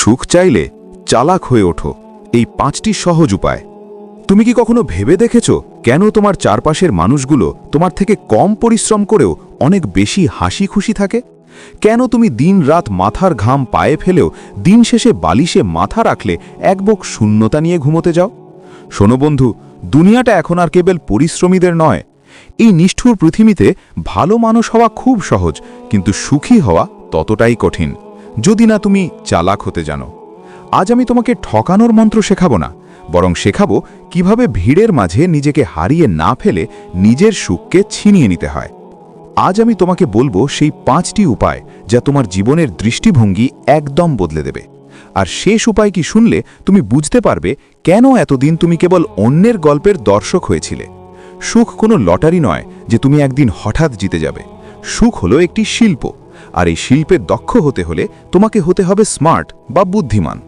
সুখ চাইলে চালাক হয়ে ওঠো। এই পাঁচটি সহজ উপায়। তুমি কি কখনো ভেবে দেখেছ কেন তোমার চারপাশের মানুষগুলো তোমার থেকে কম পরিশ্রম করেও অনেক বেশি হাসি খুশি থাকে? কেন তুমি দিন রাত মাথার ঘাম পায়ে ফেলেও দিন শেষে বালিশে মাথা রাখলে এক বুক শূন্যতা নিয়ে ঘুমোতে যাও? শোনো বন্ধু, দুনিয়াটা এখন আর কেবল পরিশ্রমীদের নয়। এই নিষ্ঠুর পৃথিবীতে ভালো মানুষ হওয়া খুব সহজ, কিন্তু সুখী হওয়া ততটাই কঠিন। যদি না তুমি চালাক হতে জানো। আজ আমি তোমাকে ঠকানোর মন্ত্র শেখাবো না, বরং শেখাবো কীভাবে ভিড়ের মাঝে নিজেকে হারিয়ে না ফেলে নিজের সুখকে ছিনিয়ে নিতে হয়। আজ আমি তোমাকে বলব সেই পাঁচটি উপায় যা তোমার জীবনের দৃষ্টিভঙ্গি একদম বদলে দেবে। আর শেষ উপায় কি শুনলে তুমি বুঝতে পারবে কেন এতদিন তুমি কেবল অন্যের গল্পের দর্শক হয়েছিলে। সুখ কোনো লটারি নয় যে তুমি একদিন হঠাৎ জিতে যাবে। সুখ হলো একটি শিল্প আর এই শিল্পের দক্ষ হতে হলে তোমাকে হতে হবে স্মার্ট বা বুদ্ধিমান।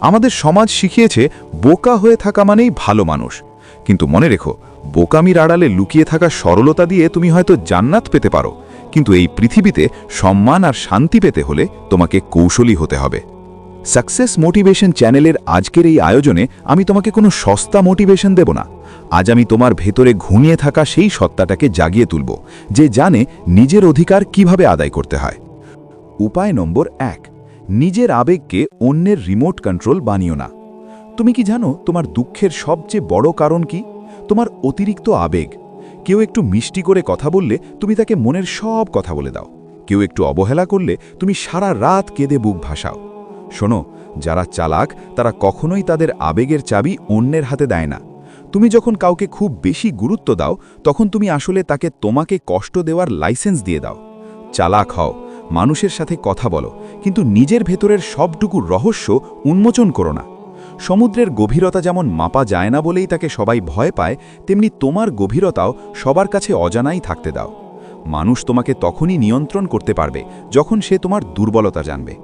আমাদের সমাজ শিখিয়েছে, বোকা হয়ে থাকা মানেই ভালো মানুষ। কিন্তু মনে রেখো, বোকামির আড়ালে লুকিয়ে থাকা সরলতা দিয়ে তুমি হয়তো জান্নাত পেতে পারো। কিন্তু এই পৃথিবীতে সম্মান আর শান্তি পেতে হলে তোমাকে কৌশলী হতে হবে। সাকসেস মোটিভেশন চ্যানেলের আজকের এই আয়োজনে আমি তোমাকে কোনো সস্তা মোটিভেশন দেব না। আজ আমি তোমার ভেতরে ঘুমিয়ে থাকা সেই সত্তাটাকে জাগিয়ে তুলব, যে জানে নিজের অধিকার কীভাবে আদায় করতে হয়। উপায় নম্বর এক, নিজের আবেগকে অন্যের রিমোট কন্ট্রোল বানিও না। তুমি কি জানো তোমার দুঃখের সবচেয়ে বড় কারণ কি? তোমার অতিরিক্ত আবেগ। কেউ একটু মিষ্টি করে কথা বললে তুমি তাকে মনের সব কথা বলে দাও। কেউ একটু অবহেলা করলে তুমি সারা রাত কেঁদে বুক ভাসাও। শোনো, যারা চালাক, তারা কখনোই তাদের আবেগের চাবি অন্যের হাতে দেয় না। তুমি যখন কাউকে খুব বেশি গুরুত্ব দাও, তখন তুমি আসলে তাকে তোমাকে কষ্ট দেওয়ার লাইসেন্স দিয়ে দাও। চালাক হও, মানুষের সাথে কথা বলো, কিন্তু নিজের ভেতরের সবটুকু রহস্য উন্মোচন করো না। সমুদ্রের গভীরতা যেমন মাপা যায় না বলেই তাকে সবাই ভয় পায়, তেমনি তোমার গভীরতাও সবার কাছে অজানাই থাকতে দাও। মানুষ তোমাকে তখনই নিয়ন্ত্রণ করতে পারবে, যখন সে তোমার দুর্বলতা জানবে।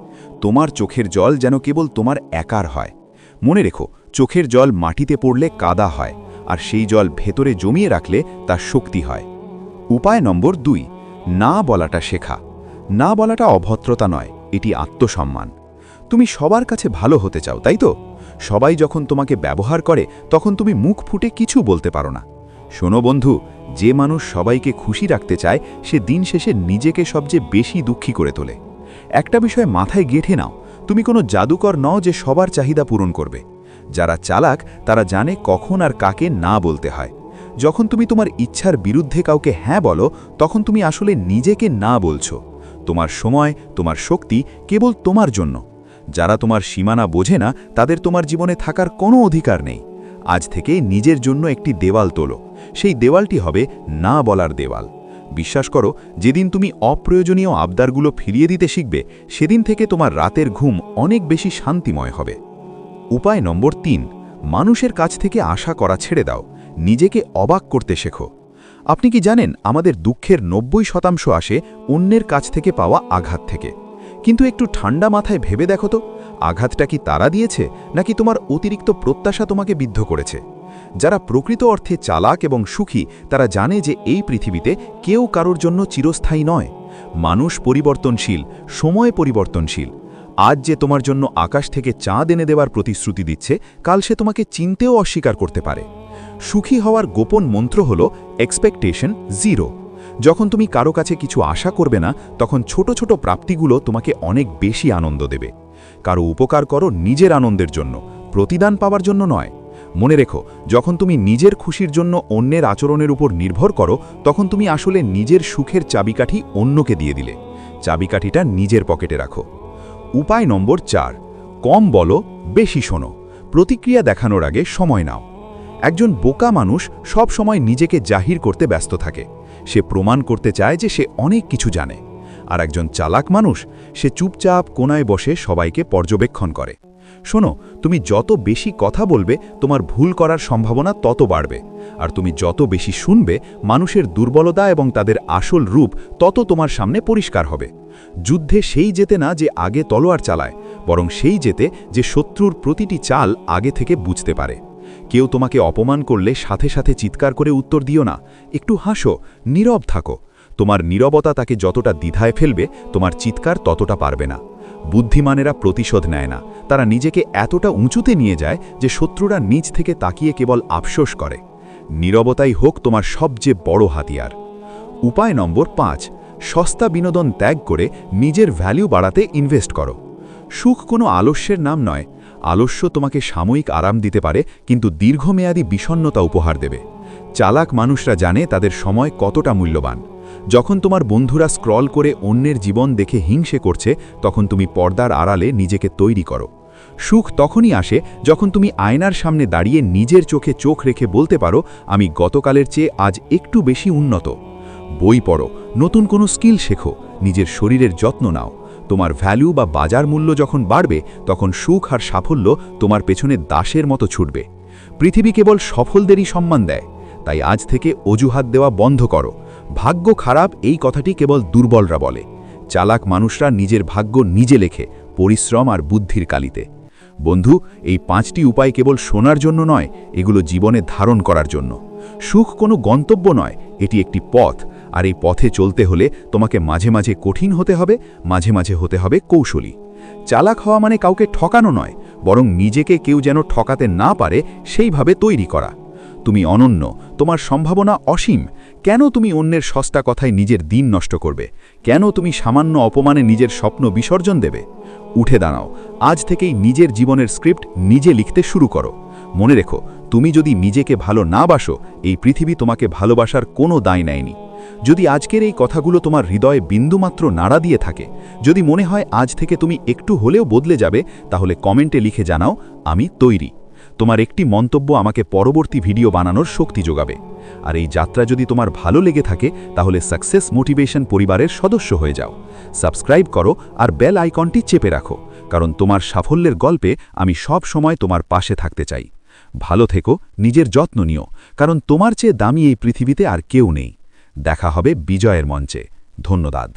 তোমার চোখের জল যেন কেবল তোমার একার হয়। মনে রেখো চোখের জল মাটিতে পড়লে কাদা হয়, আর সেই জল ভেতরে জমিয়ে রাখলে তার শক্তি হয়। উপায় নম্বর দুই, না বলাটা শেখা। না বলাটা অভদ্রতা নয়, এটি আত্মসম্মান। তুমি সবার কাছে ভালো হতে চাও, তাই তো? সবাই যখন তোমাকে ব্যবহার করে, তখন তুমি মুখ ফুটে কিছু বলতে পারো না। শোনো বন্ধু, যে মানুষ সবাইকে খুশি রাখতে চায়, সে দিন শেষে নিজেকে সবচেয়ে বেশি দুঃখী করে তোলে। একটা বিষয় মাথায় গেঁথে নাও, তুমি কোনো জাদুকর নও যে সবার চাহিদা পূরণ করবে। যারা চালাক, তারা জানে কখন আর কাকে না বলতে হয়। যখন তুমি তোমার ইচ্ছার বিরুদ্ধে কাউকে হ্যাঁ বলো, তখন তুমি আসলে নিজেকে না বলছো। তোমার সময়, তোমার শক্তি কেবল তোমার জন্য। যারা তোমার সীমানা বোঝে না, তাদের তোমার জীবনে থাকার কোনো অধিকার নেই। আজ থেকে নিজের জন্য একটি দেওয়াল তোলো। সেই দেওয়ালটি হবে না বলার দেওয়াল। বিশ্বাস করো, যেদিন তুমি অপ্রয়োজনীয় আবদারগুলো ফিরিয়ে দিতে শিখবে, সেদিন থেকে তোমার রাতের ঘুম অনেক বেশি শান্তিময় হবে। উপায় নম্বর তিন, মানুষের কাছ থেকে আশা করা ছেড়ে দাও, নিজেকে অবাক করতে শেখো। আপনি কি জানেন, আমাদের দুঃখের নব্বই শতাংশ আসে অন্যের কাছ থেকে পাওয়া আঘাত থেকে। কিন্তু একটু ঠান্ডা মাথায় ভেবে দেখো তো, আঘাতটা কি তারা দিয়েছে, নাকি তোমার অতিরিক্ত প্রত্যাশা তোমাকে বিদ্ধ করেছে? যারা প্রকৃত অর্থে চালাক এবং সুখী, তারা জানে যে এই পৃথিবীতে কেউ কারোর জন্য চিরস্থায়ী নয়। মানুষ পরিবর্তনশীল, সময় পরিবর্তনশীল। আজ যে তোমার জন্য আকাশ থেকে চাঁদ এনে দেওয়ার প্রতিশ্রুতি দিচ্ছে, কাল সে তোমাকে চিনতেও অস্বীকার করতে পারে। সুখী হওয়ার গোপন মন্ত্র হল এক্সপেকটেশন জিরো যখন তুমি কারও কাছে কিছু আশা করবে না, তখন ছোট ছোট প্রাপ্তিগুলো তোমাকে অনেক বেশি আনন্দ দেবে। কারও উপকার করো নিজের আনন্দের জন্য, প্রতিদান পাওয়ার জন্য নয়। মনে রেখো, যখন তুমি নিজের খুশির জন্য অন্যের আচরণের উপর নির্ভর করো, তখন তুমি আসলে নিজের সুখের চাবিকাঠি অন্যকে দিয়ে দিলে। চাবিকাঠিটা নিজের পকেটে রাখো। উপায় নম্বর চার। কম বলো, বেশি শোনো। প্রতিক্রিয়া দেখানোর আগে সময় নাও। একজন বোকা মানুষ সব সময় নিজেকে জাহির করতে ব্যস্ত থাকে। সে প্রমাণ করতে চায় যে সে অনেক কিছু জানে। আর একজন চালাক মানুষ, সে চুপচাপ কোনায় বসে সবাইকে পর্যবেক্ষণ করে। শোনো, তুমি যত বেশি কথা বলবে, তোমার ভুল করার সম্ভাবনা তত বাড়বে। আর তুমি যত বেশি শুনবে, মানুষের দুর্বলতা এবং তাদের আসল রূপ তত তোমার সামনে পরিষ্কার হবে। যুদ্ধে সেই যেতে না যে আগে তলোয়ার চালায়, বরং সেই যেতে যে শত্রুর প্রতিটি চাল আগে থেকে বুঝতে পারে। কেউ তোমাকে অপমান করলে সাথে সাথে চিৎকার করে উত্তর দিও না। একটু হাসো, নীরব থাকো। তোমার নীরবতা তাকে যতটা দ্বিধায় ফেলবে, তোমার চিৎকার ততটা পারবে না। বুদ্ধিমানেরা প্রতিশোধ নেয় না। তারা নিজেকে এতটা উঁচুতে নিয়ে যায় যে শত্রুরা নিজ থেকে তাকিয়ে কেবল আফসোস করে। নীরবতাই হোক তোমার সবচেয়ে বড় হাতিয়ার। উপায় নম্বর পাঁচ, সস্তা বিনোদন ত্যাগ করে নিজের ভ্যালু বাড়াতে ইনভেস্ট করো। সুখ কোনো আলস্যের নাম নয়। আলস্য তোমাকে সাময়িক আরাম দিতে পারে, কিন্তু দীর্ঘমেয়াদী বিষণ্নতা উপহার দেবে। চালাক মানুষরা জানে তাদের সময় কতটা মূল্যবান। যখন তোমার বন্ধুরা স্ক্রল করে অন্যের জীবন দেখে হিংসে করছে, তখন তুমি পর্দার আড়ালে নিজেকে তৈরি করো। সুখ তখনই আসে যখন তুমি আয়নার সামনে দাঁড়িয়ে নিজের চোখে চোখ রেখে বলতে পারো, আমি গতকালের চেয়ে আজ একটু বেশি উন্নত। বই পড়ো, নতুন কোনো স্কিল শেখো, নিজের শরীরের যত্ন নাও। তোমার ভ্যালু বা বাজার মূল্য যখন বাড়বে, তখন সুখ আর সাফল্য তোমার পেছনে দাসের মতো ছুটবে। পৃথিবী কেবল সফলদেরই সম্মান দেয়, তাই আজ থেকে অজুহাত দেওয়া বন্ধ করো। ভাগ্য খারাপ এই কথাটি কেবল দুর্বলরা বলে। চালাক মানুষরা নিজের ভাগ্য নিজে লেখে, পরিশ্রম আর বুদ্ধির কালিতে। বন্ধু, এই পাঁচটি উপায় কেবল শোনার জন্য নয়, এগুলো জীবনে ধারণ করার জন্য। সুখ কোনো গন্তব্য নয়, এটি একটি পথ, আর এই পথে চলতে হলে তোমাকে মাঝে মাঝে কঠিন হতে হবে, মাঝে মাঝে হতে হবে কৌশলী। চালাক হওয়া মানে কাউকে ঠকানো নয়, বরং নিজেকে কেউ যেন ঠকাতে না পারে, সেইভাবে তৈরি করা। তুমি অনন্য, তোমার সম্ভাবনা অসীম কেন তুমি অন্যের সস্তা কথায় নিজের দিন নষ্ট করবে? কেন তুমি সামান্য অপমানে নিজের স্বপ্ন বিসর্জন দেবে? উঠে দাঁড়াও, আজ থেকেই নিজের জীবনের স্ক্রিপ্ট নিজে লিখতে শুরু করো। মনে রেখো, তুমি যদি নিজেকে ভালো না বাসো, এই পৃথিবী তোমাকে ভালোবাসার কোনো দায় নেয়নি। যদি আজকের এই কথাগুলো তোমার হৃদয়ে বিন্দুমাত্র নাড়া দিয়ে থাকে, যদি মনে হয় আজ থেকে তুমি একটু হলেও বদলে যাবে, তাহলে কমেন্টে লিখে জানাও, আমি তৈরি। তোমার একটি মন্তব্য আমাকে পরবর্তী ভিডিও বানানোর শক্তি যোগাবে। আর এই যাত্রা যদি তোমার ভালো লেগে থাকে, তাহলে সাকসেস মোটিভেশন পরিবারের সদস্য হয়ে যাও। সাবস্ক্রাইব করো আর বেল আইকনটি চেপে রাখো, কারণ তোমার সাফল্যের গল্পে আমি সব সময় তোমার পাশে থাকতে চাই। ভালো থেকো, নিজের যত্ন নিও, কারণ তোমার চেয়ে দামি এই পৃথিবীতে আর কেউ নেই। দেখা হবে বিজয়ের মঞ্চে। ধন্যবাদ।